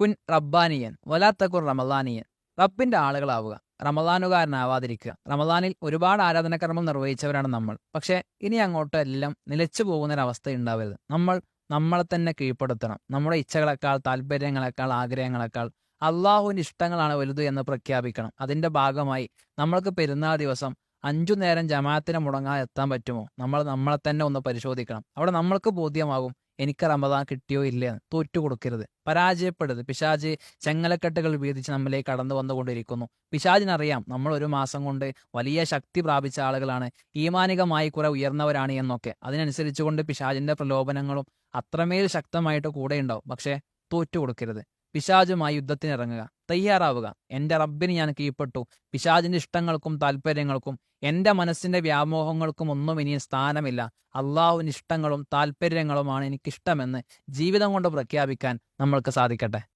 കുൻ റബ്ബാനിയൻ വലാത്തക്കുൻ റമദാനിയൻ. റബ്ബിന്റെ ആളുകളാവുക റമദാനുകാരനാവാതിരിക്കുക. റമദാനിൽ ഒരുപാട് ആരാധനകർമ്മം നിർവഹിച്ചവരാണ് നമ്മൾ. പക്ഷേ ഇനി അങ്ങോട്ട് എല്ലാം നിലച്ചു പോകുന്നൊരവസ്ഥ ഉണ്ടാവരുത് നമ്മൾ നമ്മളെ തന്നെ കീഴ്പ്പെടുത്തണം. നമ്മുടെ ഇച്ഛകളെക്കാൾ താല്പര്യങ്ങളെക്കാൾ ആഗ്രഹങ്ങളെക്കാൾ അള്ളാഹുവിന്റെ ഇഷ്ടങ്ങളാണ് വലുത് എന്ന് പ്രഖ്യാപിക്കണം. അതിന്റെ ഭാഗമായി നമ്മൾക്ക് പെരുന്നാൾ ദിവസം അഞ്ചു നേരം ജമാഅത്തിന് മുടങ്ങാതെ എത്താൻ പറ്റുമോ? നമ്മൾ നമ്മളെ തന്നെ ഒന്ന് പരിശോധിക്കണം. അവിടെ നമ്മൾക്ക് ബോധ്യമാകും എനിക്ക് റമദാൻ കിട്ടിയോ ഇല്ലേ എന്ന് തോറ്റു കൊടുക്കരുത്. പരാജയപ്പെടരുത്. പിശാജ് ചെങ്ങലക്കെട്ടുകൾ വീതിച്ച് നമ്മിലേക്ക് കടന്നു വന്നുകൊണ്ടിരിക്കുന്നു. പിശാജിനറിയാം നമ്മൾ ഒരു മാസം കൊണ്ട് വലിയ ശക്തി പ്രാപിച്ച ആളുകളാണ്. ഈമാനികമായി കുറെ ഉയർന്നവരാണ് എന്നൊക്കെ. അതിനനുസരിച്ചുകൊണ്ട് പിശാജിന്റെ പ്രലോഭനങ്ങളും അത്രമേൽ ശക്തമായിട്ട് കൂടെ ഉണ്ടാവും. പക്ഷേ തോറ്റു കൊടുക്കരുത്. പിശാജുമായി യുദ്ധത്തിനിറങ്ങുക. തയ്യാറാവുക. എന്റെ റബ്ബിന് ഞാൻ കീഴ്പ്പെട്ടു. പിശാജിന്റെ ഇഷ്ടങ്ങൾക്കും താല്പര്യങ്ങൾക്കും എന്റെ മനസ്സിന്റെ വ്യാമോഹങ്ങൾക്കും ഒന്നും ഇനി സ്ഥാനമില്ല. അള്ളാഹുവിന് ഇഷ്ടങ്ങളും താല്പര്യങ്ങളുമാണ് എനിക്കിഷ്ടമെന്ന് ജീവിതം കൊണ്ട് പ്രഖ്യാപിക്കാൻ നമ്മൾക്ക് സാധിക്കട്ടെ.